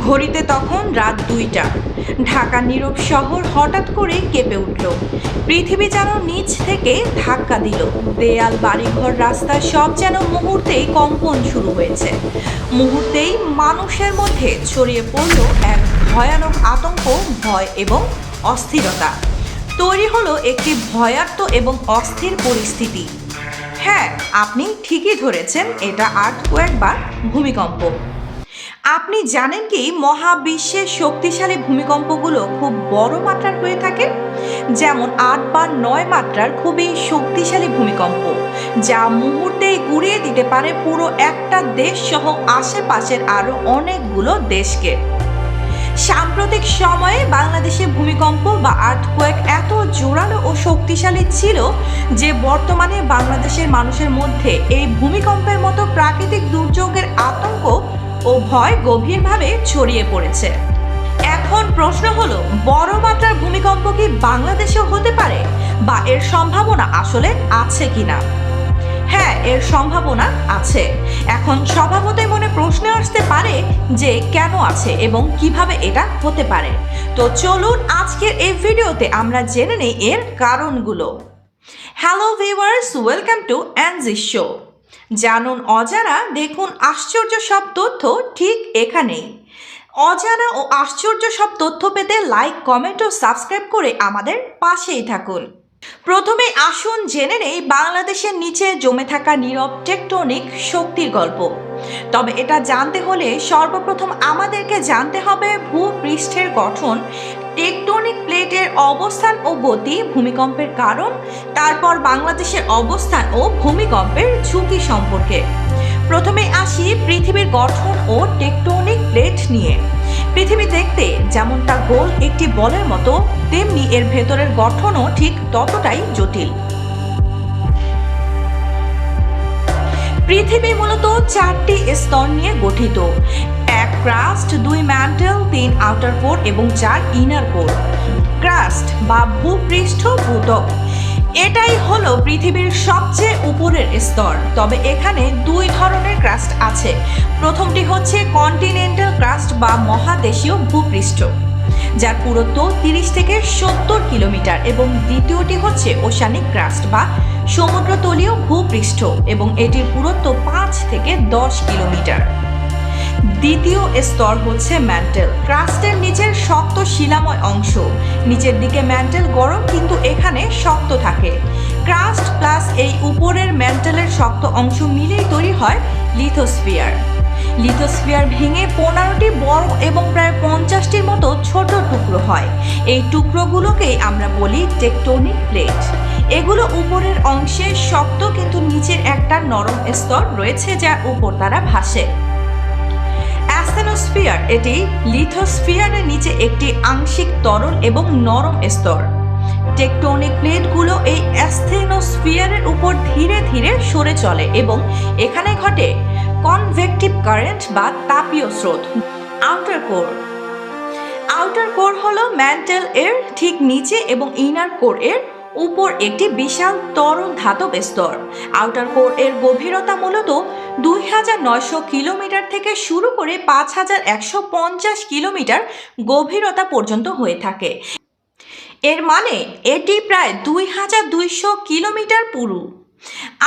ঘড়িতে তখন রাত দুইটা। ঢাকা নীরব শহর হঠাৎ করে কেঁপে উঠল। পৃথিবী যেন নিচ থেকে ধাক্কা দিল। দেয়াল, বাড়িঘর রাস্তা সব যেন মুহূর্তেই কম্পন শুরু হয়েছে। মুহূর্তেই মানুষের মধ্যে ছড়িয়ে পড়ল এক ভয়ানক আতঙ্ক, ভয় এবং অস্থিরতা। তৈরি হলো একটি ভয়ার্ত এবং অস্থির পরিস্থিতি। হ্যাঁ আপনি ঠিকই ধরেছেন, এটা আর্থকোয়েক বা ভূমিকম্প। আপনি জানেন কি মহাবিশ্বের শক্তিশালী ভূমিকম্পগুলো খুব বড় মাত্রার হয়ে থাকে? যেমন আট বা নয় মাত্রার খুবই শক্তিশালী ভূমিকম্প, যা মুহূর্তেই গুড়িয়ে দিতে পারে পুরো একটা দেশ সহ আশেপাশের আরও অনেকগুলো দেশকে। সাম্প্রতিক সময়ে বাংলাদেশে ভূমিকম্প বা আর্থকোয়েক এত জোরালো ও শক্তিশালী ছিল যে বর্তমানে বাংলাদেশের মানুষের মধ্যে এই ভূমিকম্পের মতো প্রাকৃতিক দুর্যোগের আতঙ্ক ও ভয় গভীরভাবে ছড়িয়ে পড়েছে। এখন প্রশ্ন হলো, বড় মাত্রার ভূমিকম্প কি বাংলাদেশেও হতে পারে? বা এর সম্ভাবনা আসলে আছে কিনা? হ্যাঁ এর সম্ভাবনা আছে। এখন স্বভাবতই মনে প্রশ্ন আসতে পারে যে কেন আছে এবং কীভাবে এটা হতে পারে। তো চলুন আজকের এই ভিডিওতে আমরা জেনে নেই এর কারণগুলো। Hello viewers welcome to অ্যানজি show জানুন অজানা, দেখুন আশ্চর্য সব তথ্য ঠিক এখানেই। অজানা ও আশ্চর্য সব তথ্য পেতে লাইক কমেন্ট ও সাবস্ক্রাইব করে আমাদের পাশেই থাকুন। প্রথমে আসুন জেনে নেই বাংলাদেশের নিচে জমে থাকা নীরব টেকটনিক শক্তির গল্প। তবে এটা জানতে হলে সর্বপ্রথম আমাদেরকে জানতে হবে ভূপৃষ্ঠের গঠন টেকটনিক প্লেটের অবস্থান ও গতি ভূমিকম্পের কারণ, তারপর বাংলাদেশের অবস্থান ও ভূমিকম্পের ঝুঁকি সম্পর্কে। প্রথমে আসি পৃথিবীর গঠন ও টেকটনিক প্লেট নিয়ে। পৃথিবী দেখতে যেমনটা গোল একটি বলের মতো, তেমনি এর ভেতরের গঠনও ঠিক ততটাই জটিল। পৃথিবী মূলত চারটি স্তর নিয়ে গঠিত। ক্রাস্ট দুই ম্যান্টেল তিন আউটার কোর এবং চার ইনার কোর ক্রাস্ট বা ভূপৃষ্ঠ ভূতক। এটাই হলো পৃথিবীর সবচেয়ে উপরের স্তর। তবে এখানে দুই ধরনের ক্রাস্ট আছে। প্রথমটি হচ্ছে কন্টিনেন্টাল ক্রাস্ট বা মহাদেশীয় ভূপৃষ্ঠ, যার পুরুত্ব তিরিশ থেকে সত্তর কিলোমিটার, এবং দ্বিতীয়টি হচ্ছে ওশানিক ক্রাস্ট বা সমুদ্রতলীয় ভূপৃষ্ঠ, এবং এটির পুরুত্ব পাঁচ থেকে দশ কিলোমিটার। দ্বিতীয় স্তর হচ্ছে ম্যান্টেল ক্রাস্টের নিচের শক্ত শিলাময় অংশ। নিচের দিকে ম্যান্টেল গরম, কিন্তু এখানে শক্ত থাকে। ক্রাস্ট প্লাস এই উপরের ম্যান্টেলের শক্ত অংশ মিলেই তৈরি হয় লিথোস্ফিয়ার লিথোস্ফিয়ার ভেঙে পনেরোটি বড় এবং প্রায় পঞ্চাশটির মতো ছোট টুকরো হয়। এই টুকরোগুলোকেই আমরা বলি টেকটোনিক প্লেট এগুলো উপরের অংশে শক্ত, কিন্তু নিচের একটা নরম স্তর রয়েছে, যার উপর তারা ভাসে। অ্যাস্থেনোস্ফিয়ার এটি লিথোস্ফিয়ারের নিচে একটি আংশিক তরল এবং নরম স্তর। টেকটোনিক প্লেটগুলো এই অ্যাস্থেনোস্ফিয়ারের উপর ধীরে ধীরে সরে চলে এবং এখানে ঘটে কনভেকটিভ কারেন্ট বা তাপীয় স্রোত, আউটার কোর। আউটার কোর হলো ম্যান্টেল এর ঠিক নিচে এবং ইনার কোর এর উপর একটি বিশাল তরল ধাতব স্তর। আউটার কোর এর গভীরতা মূলত দুই হাজার নয়শো কিলোমিটার থেকে শুরু করে পাঁচ হাজার একশো পঞ্চাশ কিলোমিটার গভীরতা পর্যন্ত হয়ে থাকে। এর মানে এটি প্রায় দুই হাজার দুইশো কিলোমিটার পুরু।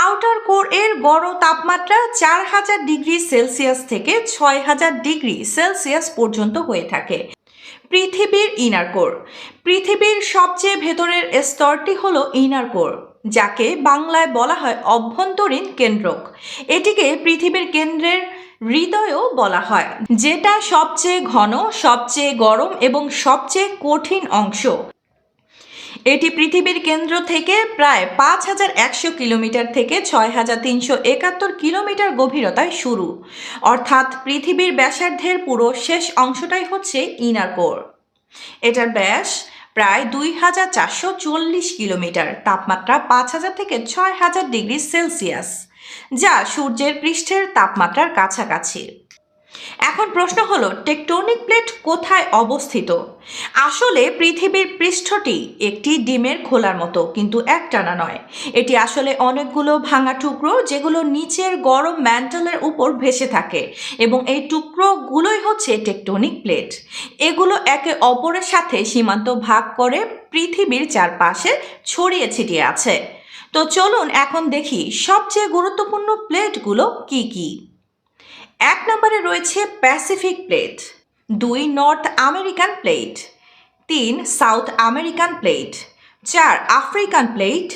আউটার কোর এর গড় তাপমাত্রা চার হাজার ডিগ্রি সেলসিয়াস থেকে ছয় হাজার ডিগ্রি সেলসিয়াস পর্যন্ত হয়ে থাকে। পৃথিবীর ইনার কোর পৃথিবীর সবচেয়ে ভেতরের স্তরটি হল ইনার কোর যাকে বাংলায় বলা হয় অভ্যন্তরীণ কেন্দ্রক। এটিকে পৃথিবীর কেন্দ্রের হৃদয়ও বলা হয়, যেটা সবচেয়ে ঘন, সবচেয়ে গরম এবং সবচেয়ে কঠিন অংশ। এটি পৃথিবীর কেন্দ্র থেকে প্রায় পাঁচ হাজার একশো কিলোমিটার থেকে ছয় হাজার তিনশো একাত্তর কিলোমিটার গভীরতায় শুরু। অর্থাৎ পৃথিবীর ব্যাসার্ধের পুরো শেষ অংশটাই হচ্ছে ইনার কোর। এটার ব্যাস প্রায় দুই হাজার চারশো চল্লিশ কিলোমিটার, তাপমাত্রা পাঁচ হাজার থেকে ছয় হাজার ডিগ্রি সেলসিয়াস, যা সূর্যের পৃষ্ঠের তাপমাত্রার কাছাকাছি। এখন প্রশ্ন হলো, টেকটনিক প্লেট কোথায় অবস্থিত? আসলে পৃথিবীর পৃষ্ঠটি একটি ডিমের খোলার মতো, কিন্তু একটানা নয়। এটি আসলে অনেকগুলো ভাঙা টুকরো যেগুলো নিচের গরম ম্যান্টেলের উপর ভেসে থাকে, এবং এই টুকরোগুলোই হচ্ছে টেকটোনিক প্লেট। এগুলো একে অপরের সাথে সীমান্ত ভাগ করে পৃথিবীর চারপাশে ছড়িয়ে ছিটিয়ে আছে। তো চলুন এখন দেখি, সবচেয়ে গুরুত্বপূর্ণ প্লেটগুলো কি কী? এক নম্বরে রয়েছে প্যাসিফিক প্লেট দুই নর্থ আমেরিকান প্লেট তিন সাউথ আমেরিকান প্লেট চার আফ্রিকান প্লেট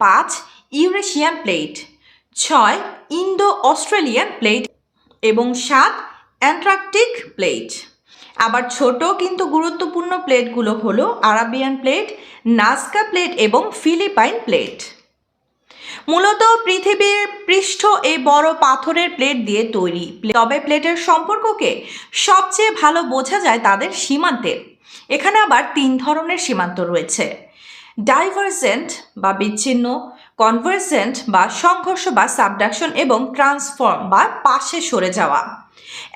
পাঁচ ইউরেশিয়ান প্লেট ছয় ইন্দো অস্ট্রেলিয়ান প্লেট এবং সাত অ্যান্টার্কটিক প্লেট আবার ছোট কিন্তু গুরুত্বপূর্ণ প্লেটগুলো হলো আরাবিয়ান প্লেট নাস্কা প্লেট এবং ফিলিপাইন প্লেট মূলত পৃথিবীর পৃষ্ঠ এই বড় পাথরের প্লেট দিয়ে তৈরি তবে প্লেটের সম্পর্ককে সবচেয়ে ভালো বোঝা যায় তাদের সীমান্তে। এখানে আবার তিন ধরনের সীমান্ত রয়েছে। ডাইভার্সেন্ট বা বিচ্ছিন্ন, কনভার্জেন্ট বা সংঘর্ষ বা সাবডাকশন এবং ট্রান্সফর্ম বা পাশে সরে যাওয়া।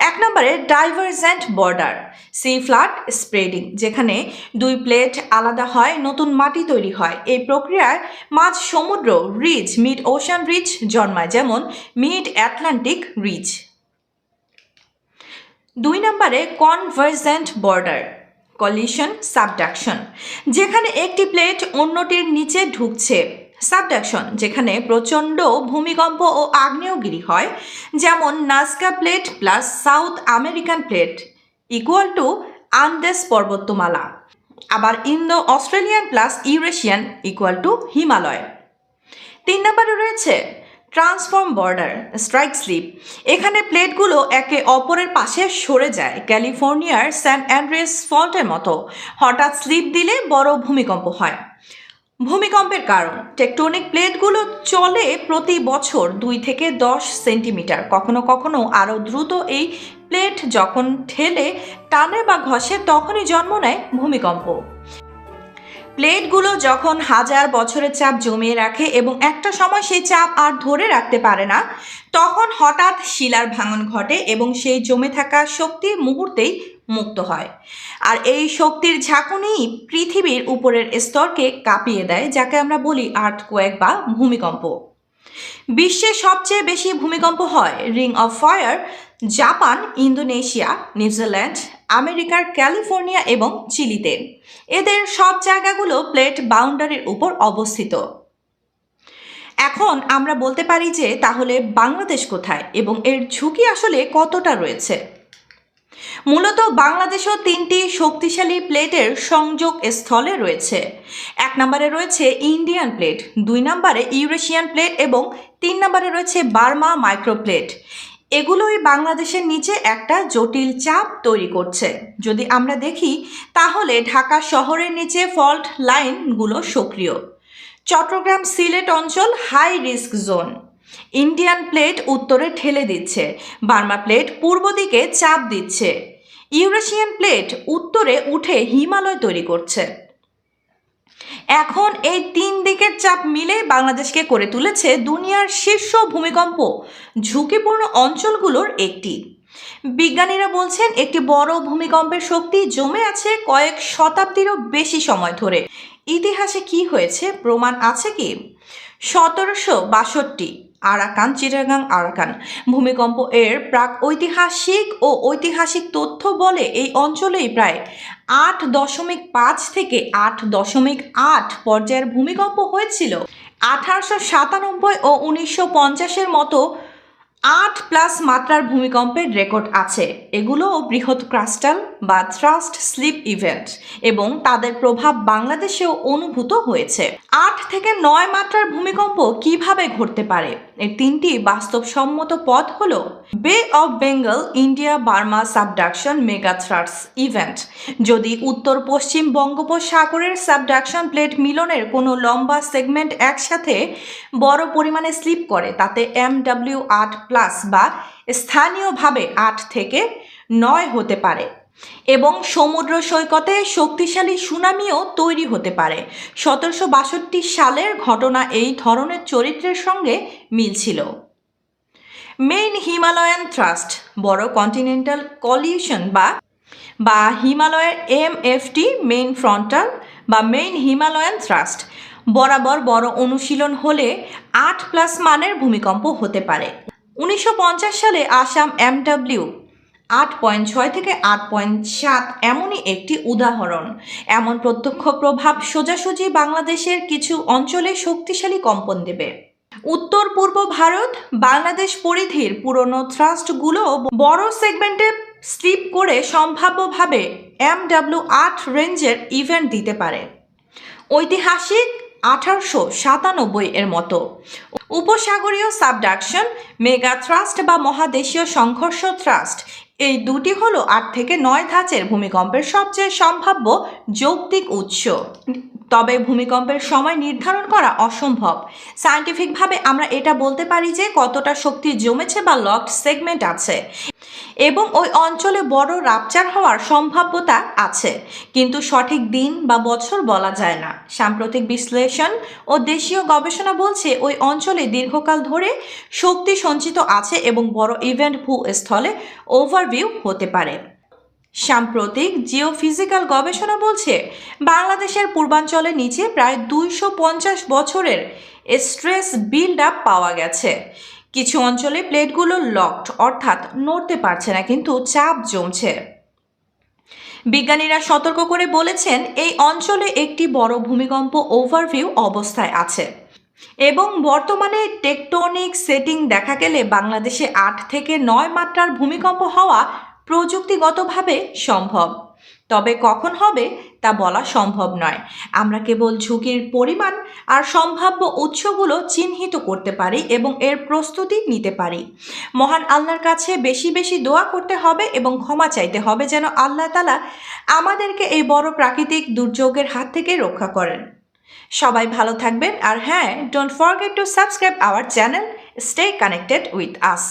এক নম্বরে divergent border sea flat spreading যেখানে দুই প্লেট আলাদা হয়, নতুন মাটি তৈরি হয়। এই প্রক্রিয়ায় মাঝ সমুদ্র রিচ, মিড ওশান রিচ জন্মায়, যেমন মিড অ্যাটলান্টিক রিচ। দুই নম্বরে কনভার্জেন্ট বর্ডার কলিশন সাবডাকশন যেখানে একটি প্লেট অন্যটির নিচে ঢুকছে। সাবডাকশন, যেখানে প্রচণ্ড ভূমিকম্প ও আগ্নেয়গিরি হয়, যেমন Nazca plate plus South American plate equal to Andes পর্বতমালা। আবার Indo Australian plus Eurasian equal to Himalaya. তিন নম্বরে রয়েছে ট্রান্সফর্ম বর্ডার, স্ট্রাইক স্লিপ। এখানে প্লেটগুলো একে অপরের পাশে সরে যায়, ক্যালিফোর্নিয়ার স্যান অ্যান্ড্রেস ফল্টের মতো। হঠাৎ স্লিপ দিলে বড় ভূমিকম্প হয়। ভূমিকম্পের কারণ। টেকটনিক প্লেটগুলো চলে প্রতি বছর দুই থেকে দশ সেন্টিমিটার। কখনো কখনো আরও দ্রুত এই প্লেট যখন ঠেলে, টানে বা ঘষে তখনই জন্ম নেয় ভূমিকম্প। প্লেটগুলো যখন হাজার বছরের চাপ জমিয়ে রাখে এবং একটা সময় সেই চাপ আর ধরে রাখতে পারে না, তখন হঠাৎ শিলার ভাঙন ঘটে এবং সেই জমে থাকা শক্তি মুহূর্তেই মুক্ত হয়। আর এই শক্তির ঝাঁকুনি পৃথিবীর উপরের স্তরকে কাঁপিয়ে দেয়, যাকে আমরা বলি আর্থ কোয়েক বা ভূমিকম্প। বিশ্বে সবচেয়ে বেশি ভূমিকম্প হয় ring of fire, Japan, Indonesia, New Zealand, আমেরিকার ক্যালিফোর্নিয়া এবং চিলিতে। এদের সব জায়গাগুলো প্লেট বাউন্ডারির উপর অবস্থিত। এখন আমরা বলতে পারি যে তাহলে বাংলাদেশ কোথায় এবং এর ঝুঁকি আসলে কতটা রয়েছে? মূলত বাংলাদেশও তিনটি শক্তিশালী প্লেটের সংযোগ স্থলে রয়েছে। এক নম্বরে রয়েছে ইন্ডিয়ান প্লেট, দুই নম্বরে ইউরেশিয়ান প্লেট এবং তিন নম্বরে রয়েছে বার্মা মাইক্রোপ্লেট। এগুলোই বাংলাদেশের নিচে একটা জটিল চাপ তৈরি করছে। যদি আমরা দেখি, তাহলে ঢাকা শহরের নিচে ফল্ট লাইনগুলো সক্রিয়। চট্টগ্রাম সিলেট অঞ্চল high risk zone. Indian plate উত্তরে ঠেলে দিচ্ছে বার্মা প্লেট পূর্ব দিকে চাপ দিচ্ছে। ইউরেশিয়ান প্লেট উত্তরে উঠে হিমালয় তৈরি করছে। এখন এই তিন দিকের চাপ মিলে বাংলাদেশকে করে তুলেছে দুনিয়ার শীর্ষ ভূমিকম্প, ঝুঁকিপূর্ণ অঞ্চলগুলোর একটি। বিজ্ঞানীরা বলছেন একটি বড় ভূমিকম্পের শক্তি জমে আছে কয়েক শতাব্দীরও বেশি সময় ধরে। ইতিহাসে কি হয়েছে প্রমাণ আছে কি? সতেরোশো বাষট্টি আরাকান, চিটাগাং, আরাকান। ভূমিকম্প এর প্রাক ঐতিহাসিক ও ঐতিহাসিক তথ্য বলে এই অঞ্চলেই প্রায় আট দশমিক পাঁচ থেকে আট দশমিক আট পর্যায়ের ভূমিকম্প হয়েছিল। আঠারোশো সাতানব্বই ও উনিশশো পঞ্চাশের মতো আট প্লাস মাত্রার ভূমিকম্পের রেকর্ড আছে। এগুলো বৃহৎ ক্রাস্টাল বা থ্রাস্ট স্লিপ ইভেন্ট এবং তাদের প্রভাব বাংলাদেশেও অনুভূত হয়েছে। আট থেকে নয় মাত্রার ভূমিকম্প কীভাবে ঘটতে পারে? এর তিনটি বাস্তবসম্মত পথ হল bay of Bengal India Burma subduction mega thrust event যদি উত্তর পশ্চিম বঙ্গোপসাগরের সাবডাকশন প্লেট মিলনের কোনো লম্বা সেগমেন্ট একসাথে বড় পরিমাণে স্লিপ করে, তাতে এম ডাব্লিউ আট প্লাস বা স্থানীয়ভাবে আট থেকে নয় হতে পারে এবং সমুদ্র সৈকতে শক্তিশালী সুনামিও তৈরি হতে পারে। সতেরোশো বাষট্টি সালের ঘটনা এই ধরনের চরিত্রের সঙ্গে মিলছিল। মেইন হিমালয়ান থ্রাস্ট বড় কন্টিনেন্টাল কলিউশন বা বা হিমালয়ের এম এফটি মেইন ফ্রন্টাল বা মেইন হিমালয়ান থ্রাস্ট বরাবর বড় অনুশীলন হলে আট প্লাস মানের ভূমিকম্প হতে পারে। উনিশশো পঞ্চাশ সালে আসাম এমডব্লিউ আট পয়েন্ট ছয় থেকে আট পয়েন্ট সাত এমনই একটি উদাহরণ। এমন প্রত্যক্ষ প্রভাব সোজাসুজি বাংলাদেশের কিছু অঞ্চলে শক্তিশালী কম্পন দেবে। উত্তর পূর্ব ভারত, বাংলাদেশ পরিধির পুরনো থ্রাস্টগুলো বড় সেগমেন্টে স্লিপ করে সম্ভাব্যভাবে এমডাব্লিউ আট রেঞ্জের ইভেন্ট দিতে পারে। ঐতিহাসিক আঠারোশো সাতানব্বই এর মতো। উপসাগরীয় সাবডাকশন, মেগা থ্রাস্ট বা মহাদেশীয় সংঘর্ষ থ্রাস্ট, এই দুটি হলো আট থেকে নয় ধাঁচের ভূমিকম্পের সবচেয়ে সম্ভাব্য যৌক্তিক উৎস। তবে ভূমিকম্পের সময় নির্ধারণ করা অসম্ভব। সায়েন্টিফিকভাবে আমরা এটা বলতে পারি যে কতটা শক্তি জমেছে বা লকড সেগমেন্ট আছে। এবং ওই অঞ্চলে বড় রাপচার হওয়ার সম্ভাব্যতা আছে। কিন্তু সঠিক দিন বা বছর বলা যায় না। সাম্প্রতিক বিশ্লেষণ ও দেশীয় গবেষণা বলছে ওই অঞ্চলে দীর্ঘকাল ধরে শক্তি সঞ্চিত আছে এবং বড় ইভেন্ট ভূস্থলে ওভারভিউ হতে পারে। সাম্প্রতিক জিওফিজিক্যাল গবেষণা বলছে, বাংলাদেশের পূর্বাঞ্চলের নিচে প্রায় দুইশো পঞ্চাশ বছরের স্ট্রেস বিল্ড আপ পাওয়া গেছে। কিছু অঞ্চলে প্লেটগুলো লকড অর্থাৎ নড়তে পারছে না, কিন্তু চাপ জমছে। বিজ্ঞানীরা সতর্ক করে বলেছেন, এই অঞ্চলে একটি বড় ভূমিকম্প ওভারভিউ অবস্থায় আছে। এবং বর্তমানে টেকটনিক সেটিং দেখা গেলে বাংলাদেশে আট থেকে নয় মাত্রার ভূমিকম্প হওয়া প্রযুক্তিগতভাবে সম্ভব। তবে কখন হবে তা বলা সম্ভব নয়। আমরা কেবল ঝুঁকির পরিমাণ আর সম্ভাব্য উৎসগুলো চিহ্নিত করতে পারি এবং এর প্রস্তুতি নিতে পারি। মহান আল্লাহর কাছে বেশি বেশি দোয়া করতে হবে এবং ক্ষমা চাইতে হবে যেন আল্লাহ তালা আমাদেরকে এই বড় প্রাকৃতিক দুর্যোগের হাত থেকে রক্ষা করেন। সবাই ভালো থাকবেন আর হ্যাঁ don't forget to subscribe our channel stay connected with us